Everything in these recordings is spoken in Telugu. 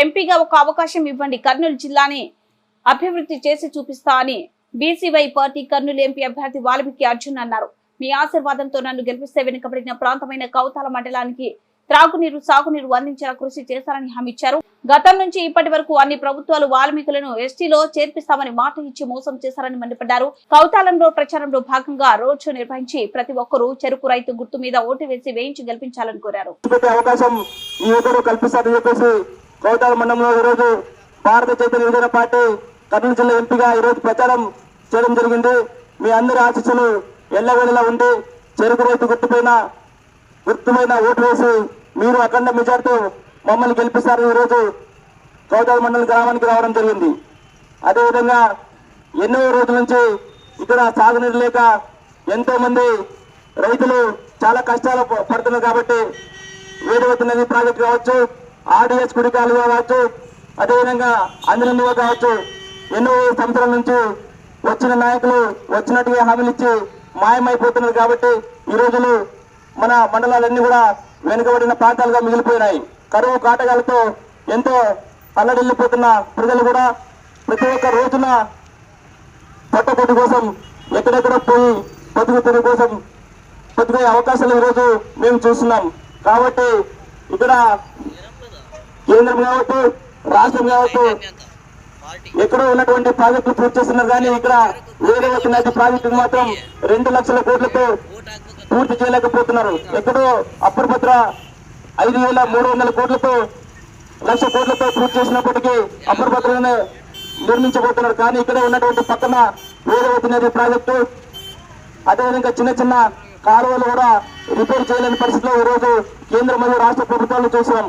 ఎంపీగా ఒక అవకాశం ఇవ్వండి. కర్నూలు జిల్లాని అభివృద్ధి చేసి చూపిస్తా అని బీసీవై పార్టీ కర్నూలు ఎంపీ అభ్యర్థి వాల్మీకి అర్జున్ అన్నారు. మీ ఆశీర్వాదంతో నన్ను గెలిపిస్తే వెనుకబడిన ప్రాంతమైన కౌతాల మండలానికి త్రాగునీరు సాగునీరు అందించేలా కృషి చేశారని హామీ ఇచ్చారు. గతం నుంచి ఇప్పటి వరకు అన్ని ప్రభుత్వాలు వాల్మీకులను ఎస్టీలో చేర్పిస్తామని మాట ఇచ్చి మోసం చేశారని మండిపడ్డారు. కౌతాలంలో ప్రచారంలో భాగంగా రోడ్ షో నిర్వహించి ప్రతి ఒక్కరూ చెరుకు రైతు గుర్తు మీద ఓటు వేసి వేయించి గెలిపించాలని కోరారు. పెట్టే మండలంలో ఈరోజు భారత చైతన్య విభజన పార్టీ కర్నూలు జిల్లా ఎంపీగా ఈరోజు ప్రచారం చేయడం జరిగింది. మీ అందరి ఆశీస్సులు ఎల్లవేళలా ఉండి చెరుకు రైతు గుర్తుపైన గుర్తుపైన ఓటు వేసి మీరు అఖండ మెజార్టీతో మమ్మల్ని గెలిపిస్తారని ఈరోజు గౌతాల మండలం గ్రామానికి రావడం జరిగింది. అదేవిధంగా ఎన్నో రోజుల నుంచి ఇక్కడ సాగునీరు లేక ఎంతోమంది రైతులు చాలా కష్టాలు పడుతున్నారు కాబట్టి వేడవతి నది ప్రాజెక్ట్ కావచ్చు ఆర్డిఎస్ కుడికాలు కావచ్చు అదేవిధంగా అంజనంలో కావచ్చు. ఎన్నో సంవత్సరాల నుంచి వచ్చిన నాయకులు వచ్చినట్టుగా హామీలు ఇచ్చి మాయమైపోతున్నారు కాబట్టి ఈ రోజులు మన మండలాలన్నీ కూడా వెనుకబడిన ప్రాంతాలుగా మిగిలిపోయినాయి. కరువు కాటకాలతో ఎంతో అల్లడిల్లిపోతున్న ప్రజలు కూడా ప్రతి ఒక్క రోజున పొట్టకొట్టు కోసం ఎక్కడెక్కడ పోయి బతుకుతున్న కోసం బతుకే అవకాశాలు ఈరోజు మేము చూస్తున్నాం. కాబట్టి ఇక్కడ కేంద్రం కావచ్చు రాష్ట్రం కావచ్చు ఎక్కడో ఉన్నటువంటి ప్రాజెక్టులు పూర్తి చేస్తున్నారు కానీ ఇక్కడ వేరే వచ్చిన ప్రాజెక్టు మాత్రం రెండు లక్షల కోట్లతో పూర్తి చేయలేకపోతున్నారు. ఎక్కడో అప్పటిపత్ర ఐదు వేల మూడు వందల కోట్లతో లక్ష కోట్లతో పూర్తి చేసినప్పటికీ అప్పటిపత్రలోనే నిర్మించబోతున్నారు. కానీ ఇక్కడ ఉన్నటువంటి పక్కన వేదవతి నది ప్రాజెక్టు అదేవిధంగా చిన్న చిన్న కాలువలు కూడా రిపేర్ చేయలేని పరిస్థితిలో ఈరోజు రోజు కేంద్ర మరియు రాష్ట్ర ప్రభుత్వాలు చూసాం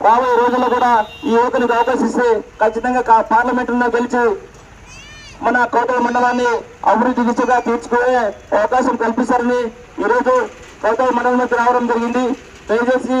రాబోయే రోజుల్లో కూడా ఈ యువకునికి అవకాశం ఇస్తే ఖచ్చితంగా కా- పార్లమెంటులో గెలిచి మన కోటల మండలాన్ని అభివృద్ధి దిశగా తీర్చుకునే అవకాశం కల్పిస్తారని ఈరోజు కోటల మండలంలోకి రావడం జరిగింది. దయచేసి